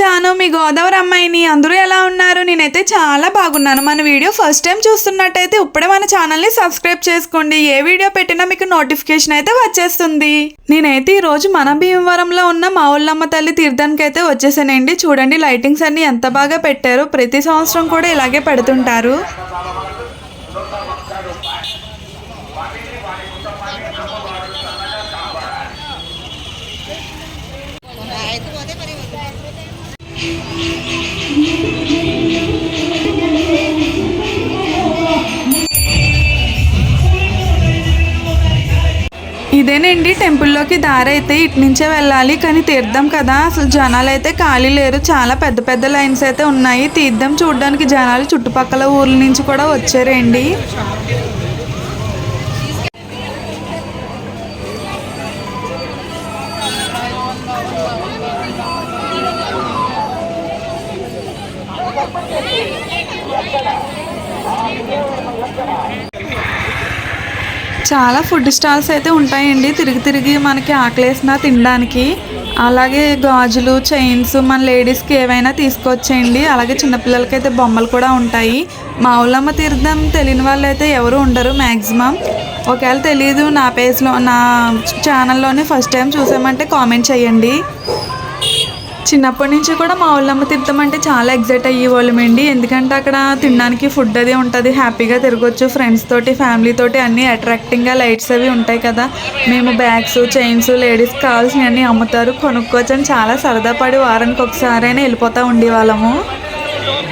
జాను మీ గోదావరి అమ్మాయిని అందరూ ఎలా ఉన్నారు? నేనైతే చాలా బాగున్నాను. మన వీడియో ఫస్ట్ టైం చూస్తున్నట్టయితే ఇప్పుడే మన ఛానల్ని సబ్స్క్రైబ్ చేసుకోండి. ఏ వీడియో పెట్టినా మీకు నోటిఫికేషన్ అయితే వచ్చేస్తుంది. నేనైతే ఈ రోజు మన భీమవరంలో ఉన్న మా ఊళ్ళమ్మ తల్లి తీర్థానికి అయితే వచ్చేసానండి. చూడండి లైటింగ్స్ అన్ని ఎంత బాగా పెట్టారో. ప్రతి సంవత్సరం కూడా ఇలాగే పెడుతుంటారు. ఇదేనండి టెంపుల్లోకి దారి అయితే ఇటు నుంచే వెళ్ళాలి కానీ తీర్థం కదా. అసలు జనాలు అయితే ఖాళీ లేరు. చాలా పెద్ద పెద్ద లైన్స్ అయితే ఉన్నాయి. తీర్థం చూడడానికి జనాలు చుట్టుపక్కల ఊర్ల నుంచి కూడా వచ్చారండి. చాలా ఫుడ్ స్టాల్స్ అయితే ఉంటాయండి. తిరిగి తిరిగి మనకి ఆకలేసినా తినడానికి. అలాగే గాజులు చైన్స్ మన లేడీస్కి ఏవైనా తీసుకొచ్చేయండి. అలాగే చిన్నపిల్లలకి అయితే బొమ్మలు కూడా ఉంటాయి. మా ఊళ్ళమ్మ తీర్థం తెలియని వాళ్ళు అయితే ఎవరు ఉండరు మ్యాక్సిమం ఒకవేళ తెలియదు నా పేజ్లో నా ఛానల్లోనే ఫస్ట్ టైం చూసామంటే కామెంట్ చేయండి. చిన్నప్పటి నుంచి కూడా మా ఊళ్ళమ్మ తీర్థం అంటే చాలా ఎగ్జైట్ అయ్యేవాళ్ళమండి ఎందుకంటే అక్కడ తినడానికి ఫుడ్ అది ఉంటుంది హ్యాపీగా తిరగొచ్చు ఫ్రెండ్స్ తోటి ఫ్యామిలీ తోటి అన్నీ అట్రాక్టింగ్గా లైట్స్ అవి ఉంటాయి కదా. మేము బ్యాగ్స్ చైన్స్ లేడీస్ కావాల్సినవన్నీ అమ్ముతారు కొనుక్కోవచ్చు అని చాలా సరదా పడి వారానికి ఒకసారైనా వెళ్ళిపోతూ ఉండేవాళ్ళము.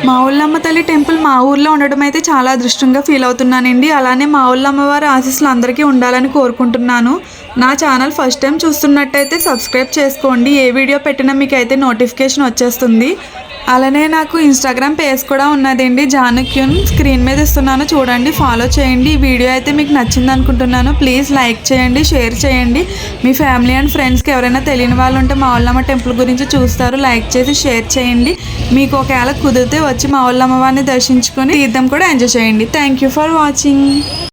మా ఊళ్ళమ్మ తల్లి టెంపుల్ మా ఊర్లో ఉండడం అయితే చాలా అదృష్టంగా ఫీల్ అవుతున్నానండి. అలానే మా ఊళ్ళమ్మ వారి ఆశీస్సులు అందరికీ ఉండాలని కోరుకుంటున్నాను. నా ఛానల్ ఫస్ట్ టైం చూస్తున్నట్టయితే సబ్స్క్రైబ్ చేసుకోండి. ఏ వీడియో పెట్టినా మీకు అయితే నోటిఫికేషన్ వచ్చేస్తుంది. అలానే నాకు ఇన్స్టాగ్రామ్ పేజ్ కూడా ఉన్నదండి. జానక్యూన్ స్క్రీన్ మీద ఇస్తున్నాను. చూడండి ఫాలో చేయండి. ఈ వీడియో అయితే మీకు నచ్చింది అనుకుంటున్నాను. ప్లీజ్ లైక్ చేయండి షేర్ చేయండి. మీ ఫ్యామిలీ అండ్ ఫ్రెండ్స్కి ఎవరైనా తెలియని వాళ్ళు ఉంటే మా టెంపుల్ గురించి చూస్తారు. లైక్ చేసి షేర్ చేయండి. మీకు ఒకవేళ కుదిరితే వచ్చి మా ఊళ్ళమ్మ వారిని దర్శించుకొని తీర్థం కూడా ఎంజాయ్ చేయండి. Thank you for watching